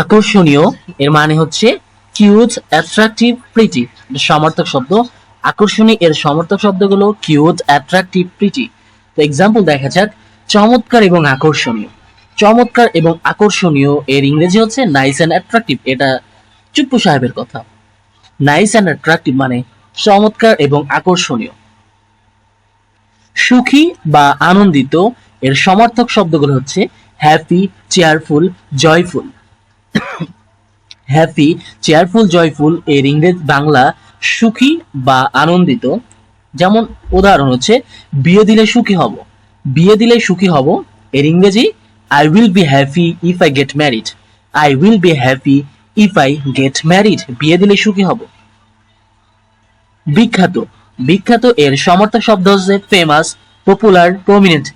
আকর্ষণীয়, এর মানে হচ্ছে কিউট অ্যাট্রাকটিভ প্রিটি সমর্থক শব্দ। আকর্ষণীয় এর সমর্থক শব্দগুলো কিউট অ্যাট্রাকটিভ প্রিটি তো এক্সাম্পল দেখা যাক, চমৎকার এবং আকর্ষণীয়। চমৎকার এবং আকর্ষণীয় এর ইংরেজি হচ্ছে নাইস অ্যান্ড অ্যাট্রাকটিভ এটা চুপ্পু সাহেবের কথা। নাইস অ্যান্ড অ্যাট্রাকটিভ মানে চমৎকার এবং আকর্ষণীয়। সুখী বা আনন্দিত এর সমর্থক শব্দগুলো হচ্ছে happy cheerful joyful happy cheerful joyful এর ইংরেজ বাংলা সুখী বা আনন্দিত। যেমন উদাহরণ হচ্ছে, বিয়ে দিলে সুখী হব। বিয়ে দিলে সুখী হব এর ইংরেজি I will be happy if I get married I will be happy if I get married বিয়ে দিলে সুখী হব। বিখ্যাত। বিখ্যাত এর সমর্থক শব্দ হচ্ছে ফেমাস পপুলার প্রমিনেন্ট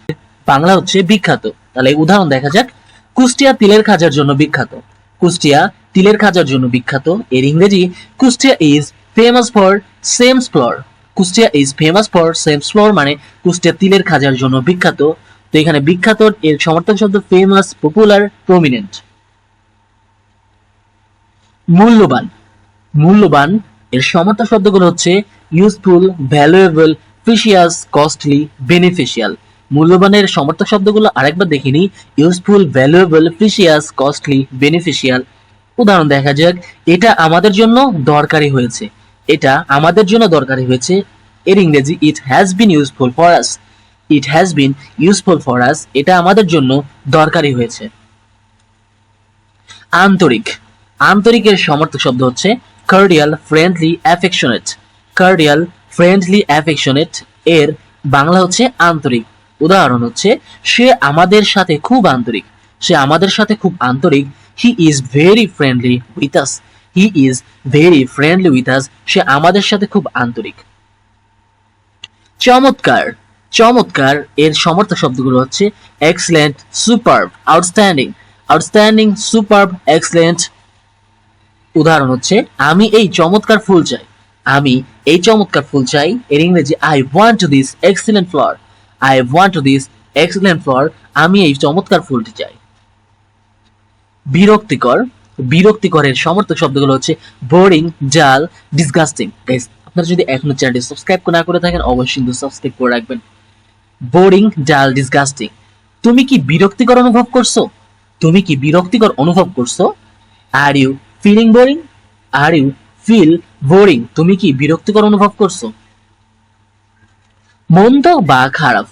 বাংলা হচ্ছে বিখ্যাত। তাহলে উদাহরণ দেখা যাক। কুষ্টিয়া তিলের খাজার জন্য বিখ্যাত। কুষ্টিয়া তিলের খাজার জন্য বিখ্যাত। এর ইংরেজি, Kushtia is famous for sesame flour Kushtia is famous for sesame flour মানে কুষ্টিয়া তিলের খাজার জন্য বিখ্যাত। তো এখানে বিখ্যাত, এর সমর্থক শব্দ ফেমাস পপুলার প্রমিনেন্ট মূল্যবান। মূল্যবান, এর সমর্থক শব্দগুলো হচ্ছে useful valuable precious costly beneficial মূল্যবানের সমর্থক শব্দগুলো আরেকবার দেখিনি। Useful valuable precious costly beneficial উদাহরণ দেখা যাক। এটা আমাদের জন্য দরকারি হয়েছে। এটা আমাদের জন্য দরকারি হয়েছে। এর ইংরেজি it has been useful for us it has been useful for us এটা আমাদের জন্য দরকারি হয়েছে। আন্তরিক। আন্তরিকের সমর্থক শব্দ হচ্ছে cordial friendly affectionate cordial friendly affectionate এর বাংলা হচ্ছে আন্তরিক। উদাহরণ হচ্ছে, সে আমাদের সাথে খুব আন্তরিক। সে আমাদের সাথে খুব আন্তরিক। He is very friendly with us he is very friendly with us সে আমাদের সাথে খুব আন্তরিক। চমৎকার। চমৎকার এর সমর্থক শব্দগুলো হচ্ছে excellent super outstanding outstanding super excellent উদাহরণ হচ্ছে, আমি এই চমৎকার ফুল চাই। আমি এই চমৎকার ফুল চাই। এর ইংরেজি I want to this excellent flower I want to this excellent flower আমি এই চমৎকার ফুলটি চাই। বিরক্তিকর, বিরক্তিকরের সমর্থক শব্দগুলো হচ্ছে বোরিং জাল ডিসগাস্টিং গাইস আপনারা যদি এখনও চ্যানেলটি সাবস্ক্রাইব না করে থাকেন, অবশ্যই কিন্তু সাবস্ক্রাইব করে রাখবেন। বোরিং ডাল ডিসগাস্টিং তুমি কি বিরক্তিকর অনুভব করছ? তুমি কি বিরক্তিকর অনুভব করছ? Are you feeling boring are you feel boring তুমি কি বিরক্তিকর অনুভব করছ? মন্দ বা খারাপ।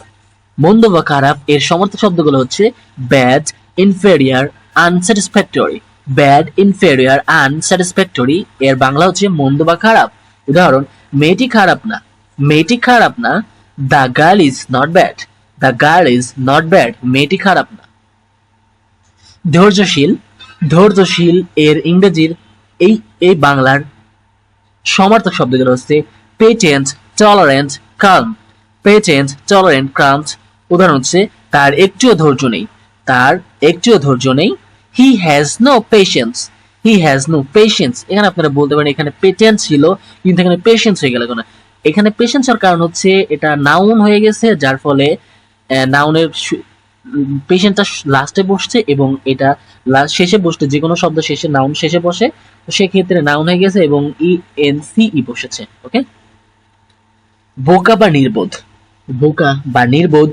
মন্দ বা খারাপ এর সমর্থক শব্দগুলো হচ্ছে bad inferior unsatisfactory bad inferior unsatisfactory এর বাংলা হচ্ছে মন্দ বা খারাপ। উদাহরণ, মেয়েটি খারাপ না। মেয়েটি খারাপ না the girl is not bad the girl is not bad মেয়েটি খারাপ না। ধৈর্যশীল ধৈর্যশীল এর ইংরেজির এই এই বাংলার সমার্থক শব্দগুলো হচ্ছে patient tolerant calm patient tolerant calm উদাহরণ হচ্ছে, তার একটিও ধৈর্য নেই। তার একটিও ধৈর্য নেই he has no patience he has no patience এখানে আপনারা বলতে পারেন এখানে পেটেন্ট ছিল, কিন্তু এখানে পেশেন্স হয়ে গেল কেন? এখানে পেশেন্স হওয়ার কারণ হচ্ছে এটা নাউন হয়ে গেছে, যার ফলে নাউনের পেশেন্টটা লাস্টে বসছে এবং এটা শেষে বসতে যে কোনো শব্দ শেষে নাউন শেষে বসে, তো সেক্ষেত্রে নাউন হয়ে গেছে এবং ই এন সি ই বসেছে ওকে বোকা বা নির্বোধ, বোকা বা নির্বোধ,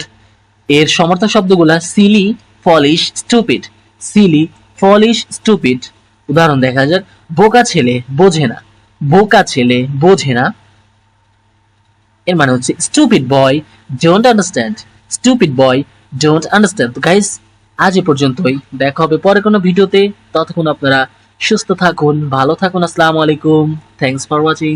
এর সমর্থক শব্দগুলা silly foolish stupid silly foolish stupid উদাহরণ দেখা যাক। বোকা ছেলে বোঝে না। বোকা ছেলে বোঝে না। এর মানে হচ্ছে stupid boy don't understand stupid boy don't understand guys আজ এ পর্যন্তই। দেখা হবে পরে কোনো ভিডিওতে। ততক্ষণ আপনারা সুস্থ থাকুন, ভালো থাকুন। আসসালামু আলাইকুম। Thanks for watching